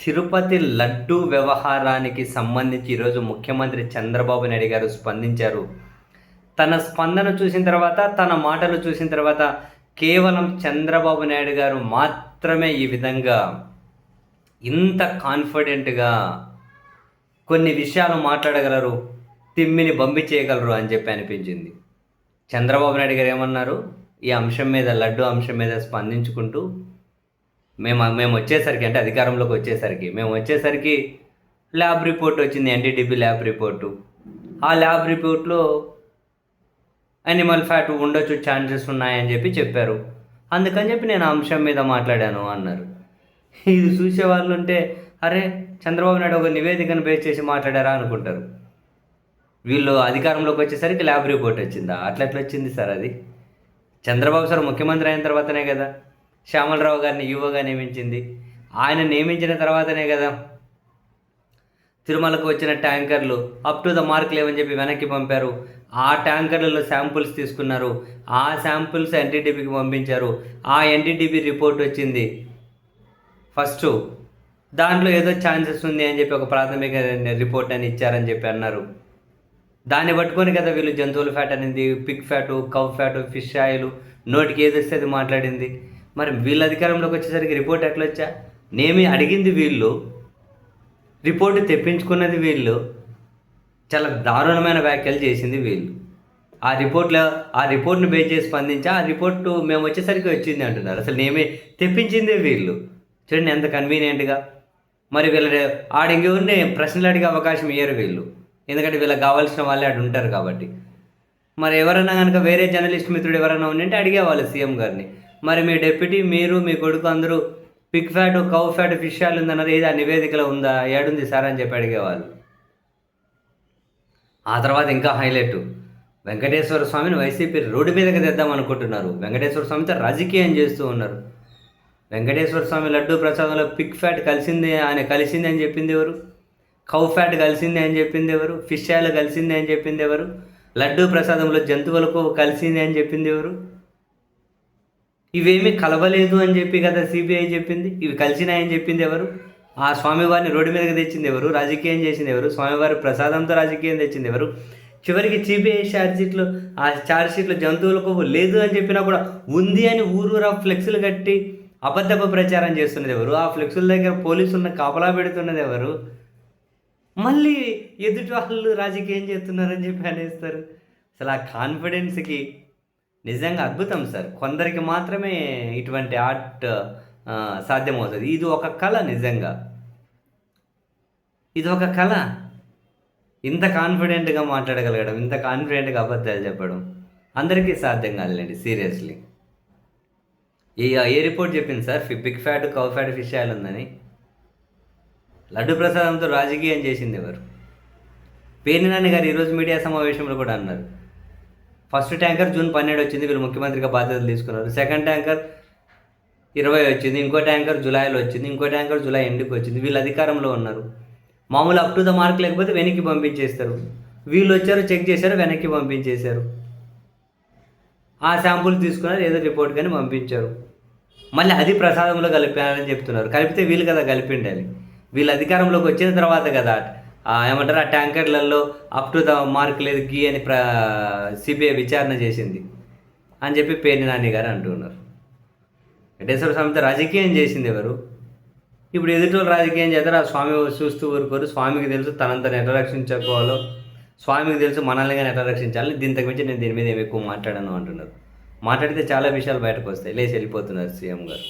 తిరుపతి లడ్డు వ్యవహారానికి సంబంధించి ఈరోజు ముఖ్యమంత్రి చంద్రబాబు నాయుడు గారు స్పందించారు. తన స్పందన చూసిన తర్వాత తన మాటలు చూసిన తర్వాత కేవలం చంద్రబాబు నాయుడు గారు మాత్రమే ఈ విధంగా ఇంత కాన్ఫిడెంట్గా కొన్ని విషయాలు మాట్లాడగలరు తిమ్మిని బంబి చేయగలరు అని చెప్పి అనిపించింది. చంద్రబాబు నాయుడు గారు ఏమన్నారు? ఈ అంశం మీద లడ్డు అంశం మీద స్పందించుకుంటూ మేము మేము వచ్చేసరికి అంటే అధికారంలోకి వచ్చేసరికి మేము వచ్చేసరికి ల్యాబ్ రిపోర్ట్ వచ్చింది ఎన్టీడీపీ ల్యాబ్ రిపోర్టు. ఆ ల్యాబ్ రిపోర్ట్లో అనిమల్ ఫ్యాట్ ఉండొచ్చు ఛాన్సెస్ ఉన్నాయని చెప్పి చెప్పారు. అందుకని చెప్పి నేను అంశం మీద మాట్లాడాను అన్నారు. ఇది చూసే వాళ్ళు ఉంటే అరే చంద్రబాబు నాయుడు ఒక నివేదికను బేస్ చేసి మాట్లాడారా అనుకుంటారు. వీళ్ళు అధికారంలోకి వచ్చేసరికి ల్యాబ్ రిపోర్ట్ వచ్చిందా? అట్లా ఎట్లా వచ్చింది సార్ అది? చంద్రబాబు సార్ ముఖ్యమంత్రి అయిన తర్వాతనే కదా. శ్యామలరావు గారిని యువగా నియమించింది. ఆయన నియమించిన తర్వాతనే కదా తిరుమలకు వచ్చిన ట్యాంకర్లు అప్ టు ద మార్క్ లేవని చెప్పి వెనక్కి పంపారు. ఆ ట్యాంకర్లలో శాంపుల్స్ తీసుకున్నారు. ఆ శాంపుల్స్ ఎన్టీడీపీకి పంపించారు. ఆ ఎన్టీడీపీ రిపోర్ట్ వచ్చింది. ఫస్ట్ దాంట్లో ఏదో ఛాన్సెస్ ఉంది అని చెప్పి ఒక ప్రాథమిక రిపోర్ట్ అని ఇచ్చారని చెప్పి అన్నారు. దాన్ని పట్టుకొని కదా వీళ్ళు జంతువుల ఫ్యాట్ అనేది pig fat cow fat fish oil నోటికి ఏది వస్తే అది మాట్లాడింది. మరి వీళ్ళ అధికారంలోకి వచ్చేసరికి రిపోర్ట్ ఎట్లా వచ్చా? నేమి అడిగింది వీళ్ళు రిపోర్ట్ తెప్పించుకున్నది వీళ్ళు చాలా దారుణమైన వ్యాఖ్యలు చేసింది వీళ్ళు. ఆ రిపోర్ట్లో ఆ రిపోర్ట్ని బేస్ చేసి స్పందించి ఆ రిపోర్టు మేము వచ్చేసరికి వచ్చింది అంటున్నారు. అసలు నేమే తెప్పించిందే వీళ్ళు. చూడండి ఎంత కన్వీనియంట్గా మరి వీళ్ళ ఆడ ఇంకెవరిని ప్రశ్నలు అడిగే అవకాశం ఇయ్యరు వీళ్ళు. ఎందుకంటే వీళ్ళకి కావాల్సిన వాళ్ళే అటు ఉంటారు కాబట్టి. మరి ఎవరైనా కనుక వేరే జర్నలిస్ట్ మిత్రుడు ఎవరైనా ఉండింటే అడిగేవాళ్ళు సీఎం గారిని. మరి మీ డెప్యూటీ మీరు మీ కొడుకు అందరూ pig fat cow fat fish oil ఉందన్నది ఏది ఆ నివేదికలో ఉందా? ఏడుంది సార్ అని చెప్పి అడిగేవాళ్ళు. ఆ తర్వాత ఇంకా హైలైట్. వెంకటేశ్వర స్వామిని వైసీపీ రోడ్డు మీదకి తెద్దాం అనుకుంటున్నారు. వెంకటేశ్వర స్వామితో రాజకీయం చేస్తూ ఉన్నారు. వెంకటేశ్వర స్వామి లడ్డు ప్రసాదంలో పిక్ ఫ్యాట్ కలిసింది ఆయన కలిసింది అని చెప్పింది ఎవరు? కౌ ఫ్యాట్ కలిసింది అని చెప్పింది ఎవరు? ఫిష్ ఆయిల్ కలిసింది అని చెప్పింది ఎవరు? లడ్డు ప్రసాదంలో జంతువులకు కలిసింది అని చెప్పింది ఎవరు? ఇవేమీ కలవలేదు అని చెప్పి కదా సిబిఐ చెప్పింది. ఇవి కలిసినాయని చెప్పింది ఎవరు? ఆ స్వామివారిని రోడ్డు మీదకి తెచ్చింది ఎవరు? రాజకీయం చేసింది ఎవరు? స్వామివారి ప్రసాదంతో రాజకీయం తెచ్చింది ఎవరు? చివరికి సిబిఐ ఛార్జ్షీట్లు ఆ ఛార్జ్షీట్లో జంతువుల కొవ్వు లేదు అని చెప్పినా కూడా ఉంది అని ఊరూరా ఫ్లెక్స్లు కట్టి అబద్ధపు ప్రచారం చేస్తున్నది ఎవరు? ఆ ఫ్లెక్సుల దగ్గర పోలీసులను కాపలా పెడుతున్నది ఎవరు? మళ్ళీ ఎదుటి వాళ్ళు రాజకీయం చేస్తున్నారని చెప్పి అనేస్తారు. అసలు ఆ కాన్ఫిడెన్స్కి నిజంగా అద్భుతం సార్. కొందరికి మాత్రమే ఇటువంటి ఆర్ట్ సాధ్యమవుతుంది. ఇది ఒక కళ నిజంగా. ఇది ఒక కళ. ఇంత కాన్ఫిడెంట్గా మాట్లాడగలగడం ఇంత కాన్ఫిడెంట్గా అబద్ధాలు చెప్పడం అందరికీ సాధ్యం కాదులేండి సీరియస్లీ. ఈ ఏ రిపోర్ట్ చెప్పింది sir pig fat cow fat fish oil ఉందని. లడ్డు ప్రసాదంతో రాజకీయం చేసింది ఎవరు? పేర్ని నాని గారు ఈరోజు మీడియా సమావేశంలో కూడా అన్నారు. ఫస్ట్ ట్యాంకర్ జూన్ పన్నెండు వచ్చింది వీళ్ళు ముఖ్యమంత్రిగా బాధ్యతలు తీసుకున్నారు. సెకండ్ ట్యాంకర్ ఇరవై వచ్చింది ఇంకో ట్యాంకర్ జూలైలో వచ్చింది ఇంకో ట్యాంకర్ జూలై ఎండుకు వచ్చింది వీళ్ళు అధికారంలో ఉన్నారు. మామూలు అప్ టు ద మార్క్ లేకపోతే వెనక్కి పంపించేస్తారు. వీళ్ళు వచ్చారు చెక్ చేశారు వెనక్కి పంపించేశారు. ఆ శాంపుల్ తీసుకున్నారు ఏదో రిపోర్ట్ కానీ పంపించారు. మళ్ళీ అది ప్రసాదంలో కలిపారని చెప్తున్నారు. కలిపితే వీళ్ళు కదా కలిపిండాలి. వీళ్ళు అధికారంలోకి వచ్చిన తర్వాత కదా ఏమంటారు ఆ ట్యాంకర్లలో అప్ టు ద మార్క్ లేదు గీ అని ప్ర సిబిఐ విచారణ చేసింది అని చెప్పి పేర్ని నాని గారు అంటున్నారు. వెంకటేశ్వర స్వామితో రాజకీయం చేసింది ఎవరు? ఇప్పుడు ఎదుటోళ్ళు రాజకీయం చేస్తారు ఆ స్వామి చూస్తూ ఊరుకోరు స్వామికి తెలుసు తనంతను ఎట్లా రక్షించుకోవాలో స్వామికి తెలుసు మనల్ని కానీ ఎట్లా రక్షించాలని దీంతకు మించి నేను దీని మీద ఏమి ఎక్కువ మాట్లాడను అంటున్నారు. మాట్లాడితే చాలా విషయాలు బయటకు వస్తాయి లేచి వెళ్ళిపోతున్నారు సీఎం గారు.